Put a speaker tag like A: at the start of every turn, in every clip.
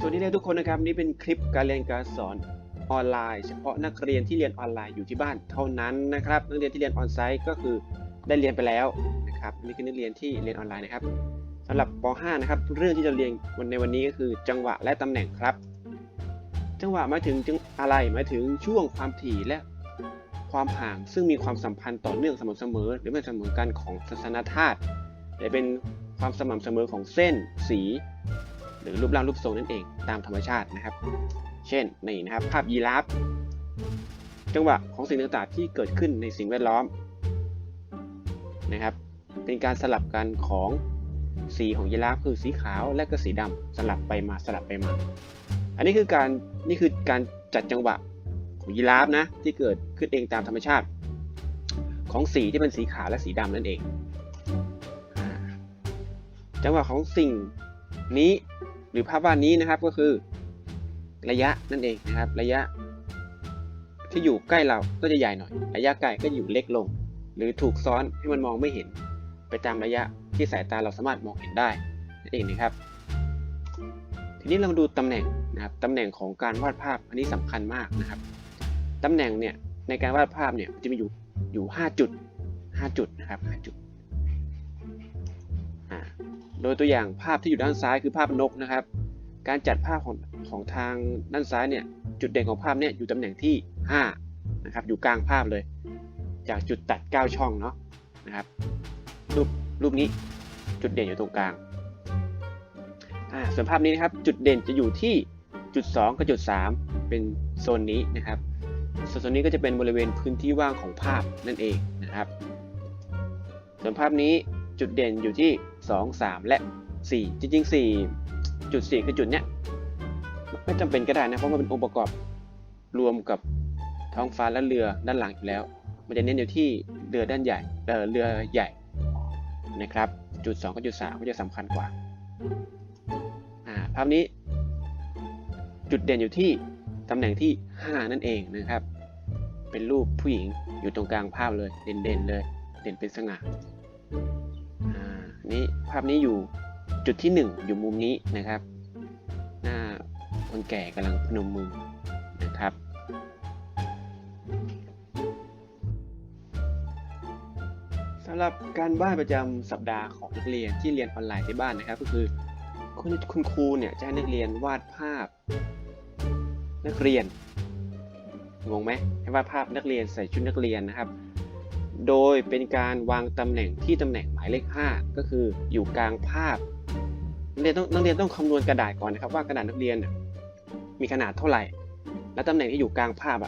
A: สวัสดีทุกคนนะครับนี่เป็นคลิปการเรียนการสอนออนไลน์ เฉพาะนักเรียนที่เรียนออนไลน์อยู่ที่บ้านเท่านั้นนะครับนักเรียนที่เรียนออนไซต์ก็คือได้เรียนไปแล้วนะครับนี่คือนักเรียนที่เรียนออนไลน์นะครับสำหรับป .5 นะครับเรื่องที่จะเรียนวันในวันนี้ก็คือจังหวะและตำแหน่งครับ จังหวะหมายถึงจังอะไรหมายถึงช่วงความถี่และความห่าง ซึ่งมีความสัมพันธ์ต่อเนื่องสม่ำเสมอ หรือไม่เสมอกันของศาสนธาตุหรือเป็นความสม่ำเสมอของเส้น สี รือรูปร่างรูปทรงนั่นเองตามธรรมชาตินะครับ เช่นนี่นะครับ ภาพยีราฟจังหวะของสิ่งต่างๆที่เกิดขึ้นในสิ่งแวดล้อมนะครับ เป็นการสลับกันของสีของยีราฟคือสีขาวและก็สีดำสลับไปมาสลับไปมา อันนี้คือการนี่คือการจัดจังหวะของยีราฟนะที่เกิดขึ้นเองตามธรรมชาติ ของสีที่เป็นสีขาวและสีดำนั่นเอง จังหวะของสิ่งนี้ หรือภาพวาดนี้นะครับก็คือระยะนั่นเองนะครับ ระยะ ที่อยู่ใกล้เราก็จะใหญ่หน่อย ระยะไกลก็อยู่เล็กลง หรือถูกซ้อนให้มันมองไม่เห็น ไปตามระยะที่สายตาเราสามารถมองเห็นได้นั่นเองนะครับ ทีนี้เราดูตำแหน่งนะครับตำแหน่งของการวาดภาพอันนี้สำคัญมากนะครับตำแหน่งเนี่ยในการวาดภาพเนี่ยจะมีอยู่อยู่ 5 จุด 5 จุดนะครับ5จุด โดยตัวอย่างภาพที่อยู่ด้านซ้ายคือภาพนกนะครับ การจัดภาพของของทางด้านซ้ายเนี่ย จุดเด่นของภาพเนี่ยอยู่ตำแหน่งที่ 5 นะครับ อยู่กลางภาพเลย จากจุดตัด 9 ช่องเนาะนะครับ รูปรูปนี้จุดเด่นอยู่ตรงกลาง อ่า ส่วนภาพนี้นะครับ จุดเด่นจะอยู่ที่จุด 2 กับจุด 3 เป็นโซนนี้นะครับส่วนโซนนี้ก็จะเป็นบริเวณพื้นที่ว่างของภาพนั่นเองนะครับ ส่วนภาพนี้ จุดเด่นอยู่ที่ 2 3 และ 4 จริงๆ 4 จุด 4 คือจุดเนี้ยไม่จำเป็นก็ได้นะเพราะมันเป็นองค์ประกอบรวมกับท้องฟ้าและเรือด้านหลังอยู่แล้ว มันจะเน้นอยู่ที่เรือด้านใหญ่เเรือใหญ่นะครับจุด 2 กับจุด 3 ก็จะสำคัญกว่าภาพนี้ จุดเด่นอยู่ที่ตำแหน่งที่ 5 นั่นเองนะครับ เป็นรูปผู้หญิงอยู่ตรงกลางภาพเลย เด่นๆเลย เด่นเป็นสง่า นี่ภาพนี้อยู่จุดที่ 1 อยู่มุมนี้นะครับ หน้าคนแก่กำลังพนมมือนะครับ สำหรับการบ้านประจำสัปดาห์ของนักเรียนที่เรียนออนไลน์ที่บ้านนะครับ ก็คือคุณคุณครูเนี่ยจะให้นักเรียนวาดภาพ นักเรียนงงไหมให้วาดภาพนักเรียนใส่ชุดนักเรียนนะครับ โดยเป็นการวางตำแหน่งที่ตำแหน่งหมายเลข 5 ก็คืออยู่กลางภาพนักเรียนต้องนักเรียนต้องคำนวณกระดาษก่อนนะครับว่ากระดาษนักเรียนมีขนาดเท่าไหร่ และตำแหน่งที่อยู่กลางภาพ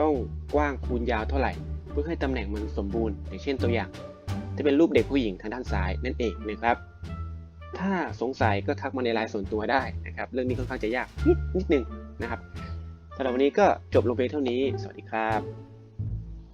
A: ต้องกว้างคูณยาวเท่าไหร่ เพื่อให้ตำแหน่งมันสมบูรณ์ อย่างเช่นตัวอย่างจะเป็นรูปเด็กผู้หญิงทางด้านซ้ายนั่นเองนะครับ ถ้าสงสัยก็ทักมาในไลน์ส่วนตัวได้นะครับ เรื่องนี้ค่อนข้างจะยากนิดนิดนึงนะครับสำหรับวันนี้ก็จบลงเพียงเท่านี้ สวัสดีครับ